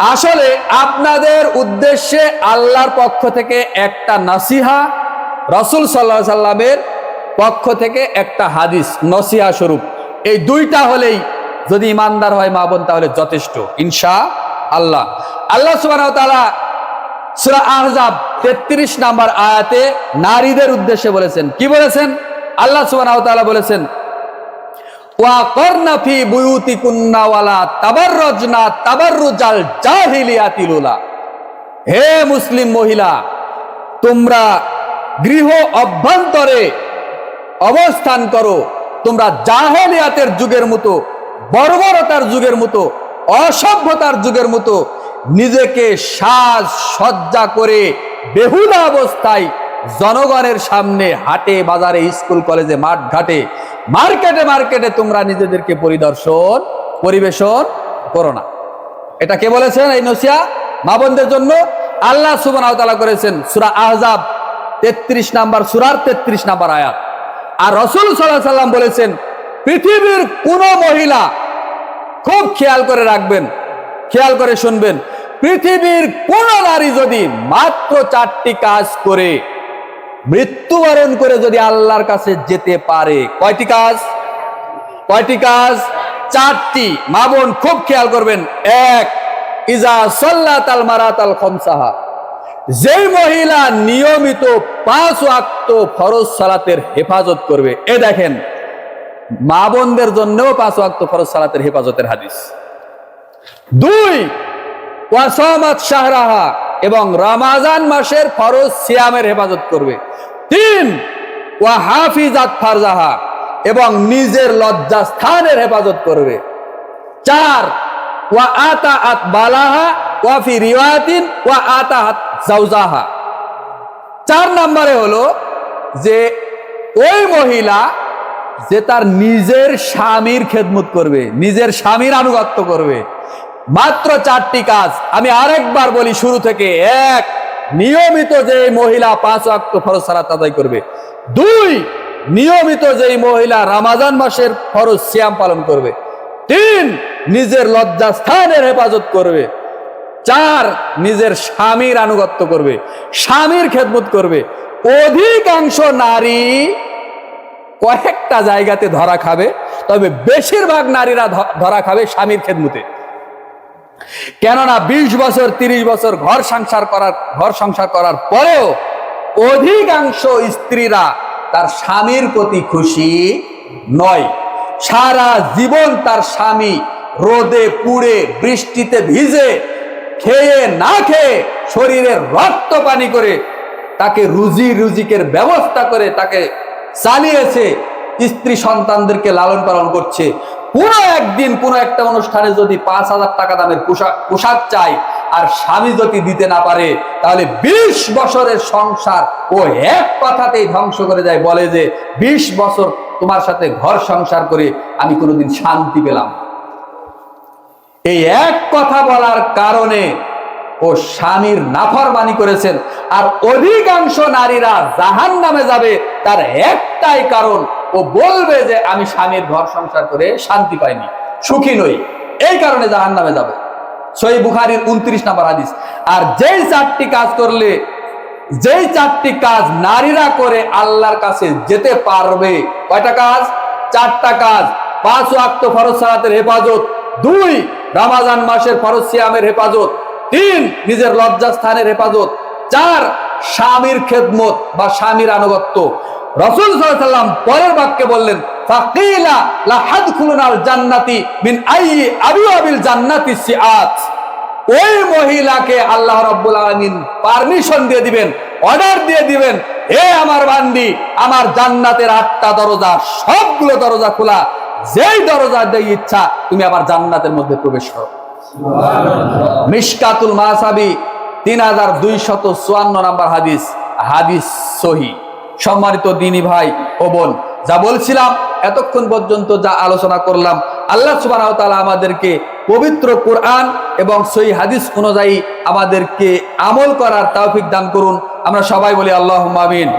আসলে আপনাদের উদ্দেশ্যে আল্লাহর পক্ষ থেকে একটা নাসিহা, রসুল সাল্লাহ সাল্লামের পক্ষ থেকে একটা হাদিস, নসিহা স্বরূপ। এই দুইটা হলেই যদি ইমানদার হয় মা বোন, তাহলে যথেষ্ট ইনশা আল্লাহ আল্লাহ সুবাহ আহজাব তেত্রিশ নাম্বার আয়াতে নারীদের উদ্দেশ্যে বলেছেন। কি বলেছেন? আল্লাহ সুবাহ বলেছেন হে মুসলিম মহিলা, তোমরা গৃহ অভ্যন্তরে অবস্থান করো। তোমরা জাহেলিয়াতের যুগের মতো, বর্বরতার যুগের মতো, অসভ্যতার যুগের মতো নিজেকে সাজ সজ্জা করে বেহুলা অবস্থায় জনগণের সামনে হাটে, বাজারে, স্কুল, কলেজে মাঠ ঘাটে মার্কেটে মার্কেটে তোমরা নিজেদেরকে পরিদর্শন, পরিবেশন করো না। এটা কে বলেছেন এই নসিয়া? মা বোনদের জন্য আল্লাহ সুবান করেছেন সুরা আহজাব, তেত্রিশ নাম্বার, সুরার তেত্রিশ নাম্বার আয়াত। আর রসুল সাল্লাহ সাল্লাম বলেছেন, পৃথিবীর কোন মহিলা খুব খেয়াল করে রাখবেন, খেয়াল করে শুনবেন, পৃথিবীর কোন নারী যদি মাত্র চারটি কাজ করে মৃত্যুবরণ করে যদি আল্লাহর কাছে যেতে পারে, কয়টি কাজ? কয়টি কাজ? চারটি। মা বোন খুব খেয়াল করবেন। এক, ইজা সল্লাত আল মারাত আল খমসাহা। যেই মহিলা নিয়মিত পাঁচ ওয়াক্ত ফরজ সালাতের হেফাজত করবে, এ দেখেন, মা বোনদের জন্যও পাঁচ ওয়াক্ত ফরজ সালাতের হেফাজতের হাদিস। দুই, ওয়াসামাত শাহরাহা। এবং রমাজান মাসের ফরজ সিয়ামের হেফাজত করবে। তিন, ওয়া হাফিজাত ফারজাহা, এবং নিজের লজ্জা স্থানের হেফাজত করবে। চার, ওয়া আতা আত বালাহা, ওয়া ফি রিওয়াতিন, ওয়া আতা আত জাউজাহা চার নম্বরে হলো যে ওই মহিলা যে তার নিজের স্বামীর খেদমত করবে, নিজের স্বামীর আনুগত্য করবে। মাত্র চারটি কাজ। আমি আরেকবার বলি শুরু থেকে এক, নিয়মিত যে মহিলা পাঁচ অক্ট ফরজ সালাত আদায় করবে, দুই, নিয়মিত যে মহিলা রামাজান মাসের ফরজ সিয়াম পালন করবে, তিন, নিজের লজ্জা স্থানের হেফাজত করবে, চার, নিজের স্বামীর আনুগত্য করবে, স্বামীর খেদমত করবে। অধিকাংশ নারী কয়েকটা জায়গাতে ধরা খাবে, তবে বেশিরভাগ নারীরা ধরা খাবে স্বামীর খেদমতে। কেননা ২০ বছর ৩০ বছর ঘর সংসার করার, ঘর সংসার করার পরেও অধিকাংশ স্ত্রীরা তার স্বামীর প্রতি খুশি নয়। সারা জীবন তার স্বামী রোদে, পুড়ে, বৃষ্টিতে ভিজে খেয়ে না খেয়ে শরীরে রক্ত পানি করে তাকে রুজি রুজিকের ব্যবস্থা করে তাকে চালিয়েছে। স্ত্রী সন্তানদেরকে লালন পালন করছে। কোনো একদিন কোনো একটা অনুষ্ঠানে যদি পাঁচ হাজার টাকা দামের পোশাক পোশাক চাই, আর স্বামী যদি দিতে না পারে, তাহলে বিশ বছরের সংসার ও এক কথাতেই ধ্বংস করে যায় বলে যে, বিশ বছর তোমার সাথে ঘর সংসার করে আমি কোনোদিন শান্তি পেলাম এই এক কথা বলার কারণে ও স্বামীর নাফরমানি করেছেন, আর অধিকাংশ নারীরা জাহান নামে যাবে, তার একটাই কারণ ও বলবে যে আমি স্বামীর ঘর সংসার করে শান্তি পাইনি, সুখী নই। এই কারণে জাহান নামে যাবে। সই বুখারির উনত্রিশ নাম্বার হাদিস। আর যেই চারটি কাজ করলে, যেই চারটি কাজ নারীরা করে আল্লাহর কাছে যেতে পারবে, কয়টা কাজ? চারটা কাজ। পাঁচ ওয়াক্ত ফরজ সালাতের হেফাজত। দুই, রামাজান মাসের ফরজ সিয়ামের হেফাজত। তিন, নিজের লজ্জাস্থানের হেফাজত। চার, স্বামীর খেদমত বা স্বামীর আনুগত্য। রসুল সাল্লাম পরের বাক্যে বললেন জান্নাতি সিআত। ওই মহিলাকে আল্লাহ রাব্বুল আলামিন পারমিশন দিয়ে দিবেন অর্ডার দিয়ে দিবেন হে আমার বান্দি আমার জান্নাতের আটটা দরজা সবগুলো দরজা খোলা যেই দরজা দিয়ে ইচ্ছা তুমি আবার জান্নাতের মধ্যে প্রবেশ করো। মিশকাতুল মাসাবি তিন হাজার দুইশত চুয়ান্ন নাম্বার হাদিস হাদিস সহি। সম্মানিত দিনী ভাই ও বোন, যা বলছিলাম, এতক্ষণ পর্যন্ত যা আলোচনা করলাম, আল্লাহ সুবাহ আমাদেরকে পবিত্র কোরআন এবং সই হাদিস অনুযায়ী আমাদেরকে আমল করার তাওফিক দান করুন। আমরা সবাই বলি আল্লাহ আমিন।